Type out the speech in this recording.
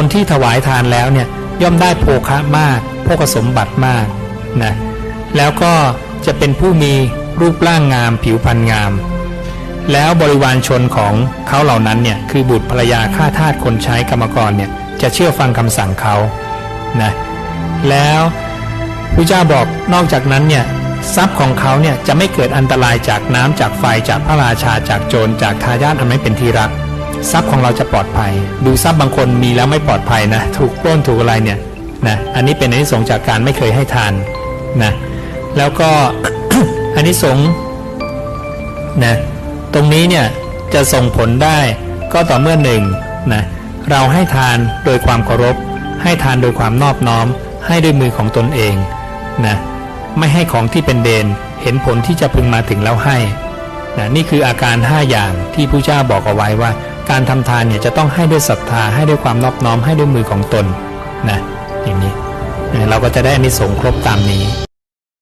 คนที่ถวายทานแล้วเนี่ยย่อมได้โภคะมากโภคสมบัติมากนะแล้วก็จะเป็นผู้มีรูปร่างงามผิวพรรณงาม แล้วบริวารชนของเขาเหล่านั้นเนี่ยคือบุตรภรรยาข้าทาสคนใช้กรรมกรเนี่ยจะเชื่อฟังคำสั่งเขานะแล้วพระเจ้าบอกนอกจากนั้นเนี่ยทรัพย์ของเขาเนี่ยจะไม่เกิดอันตรายจากน้ำจากไฟจากพระราชาจากโจรจากทายาทอันไม่เป็นที่รัก ทรัพย์ของเราจะปลอดภัย ดูทรัพย์บางคนมีแล้วไม่ปลอดภัยนะถูกปล้นถูกอะไรเนี่ยนะอันนี้เป็นอานิสงส์จากการไม่เคยให้ทานนะแล้วก็อานิสงส์นะตรงนี้เนี่ยจะส่งผลได้ก็ต่อเมื่อหนึ่งนะเราให้ทานโดยความเคารพ ให้ทานโดยความนอบน้อม ให้ด้วยมือของตนเองนะไม่ให้ของที่เป็นเดนเห็นผลที่จะพึงมาถึงแล้วให้นะนี่คืออาการ 5 อย่างที่ผู้เจ้าบอกเอาไว้ว่า การทำทานเนี่ยจะต้องให้ด้วยศรัทธาให้ด้วยความนอบน้อมให้ด้วยมือของตนนะอย่างนี้เราก็จะได้อนนิสงส์ครบตามนี้